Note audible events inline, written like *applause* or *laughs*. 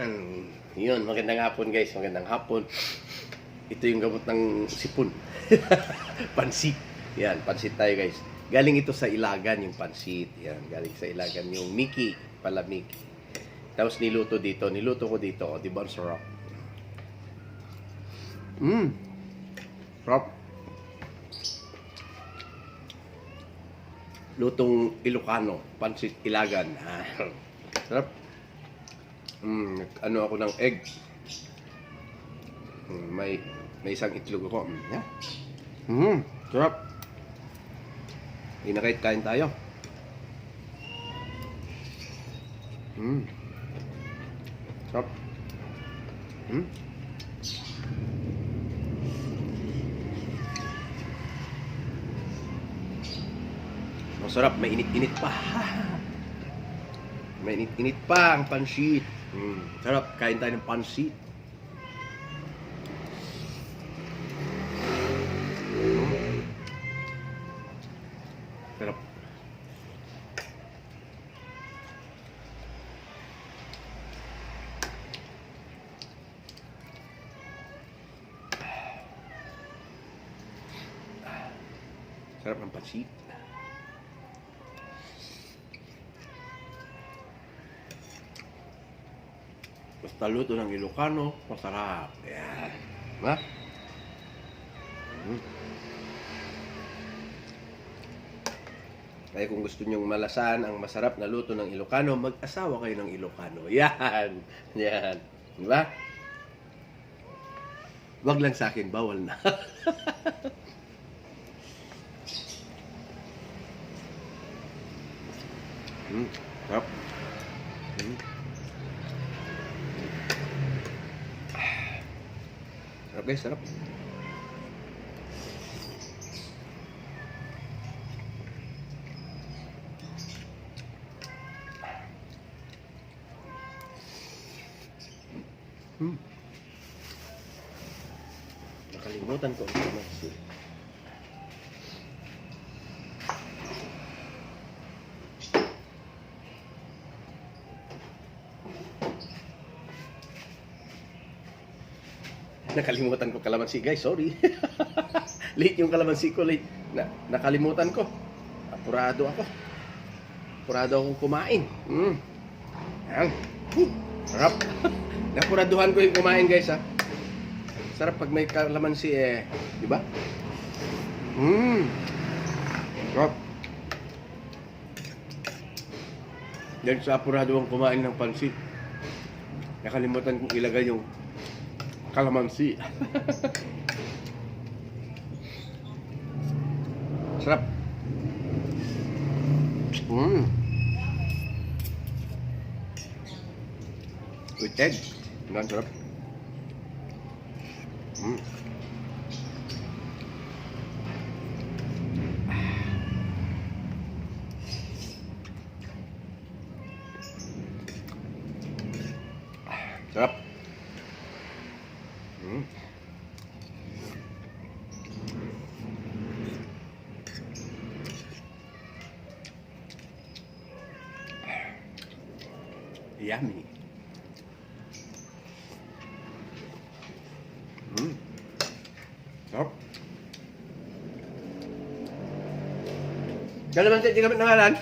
Yan. Yun, magandang hapon guys, magandang hapon. Ito yung gamot ng sipon. *laughs* pansit. Yan, pansit tayo guys. Galing ito sa Ilagan yung pansit. Yan, galing sa Ilagan yung Mickey, pala Mickey. Tapos niluto dito, niluto ko dito, oh, di ba sarap? Mmm. Sarap. Lutong Ilocano, pansit Ilagan. Ah, *laughs* sarap. Mm, ano ako ng egg. Mm, may may isang itlog ako. Mm, yeah. Mm, sarap. Inakit kain tayo. Mm. Sarap. Mm. Masarap, may init-init pa. *laughs* May init-init pa ang pansit. Mm, sarap, kain tayo ng pansit. Sarap. Sarap ng pansit. Basta luto ng Ilocano, masarap. Yan. Ha? Mm. Kaya kung gusto nyong malasan ang masarap na luto ng Ilocano, mag-asawa kayo ng Ilocano. Yan. Yan. Di ba? Wag lang sa akin, bawal na. *laughs* mm, sarap. Mm. Sarap guys, sarap. Hmm. Nakalimutan ko ang kalamansi. Nakalimutan ko kalamansi, guys. Sorry. *laughs* late yung kalamansi ko, late. Na, nakalimutan ko. Apurado ako. Apurado akong kumain. Mm. Ayan. Hmm. Sarap. *laughs* Napuraduhan ko yung kumain, guys, ha. Sarap pag may kalamansi, eh. Di ba? Mmm. Sarap. Yan sa apurado akong kumain ng pansit. Nakalimutan kong ilagay yung kalamansi. Sarap. Mm. With egg. Ang sarap. Mm. Sarap. Mm. Yummy. Mm. Sarap. Kalamansi, di kami nangalan.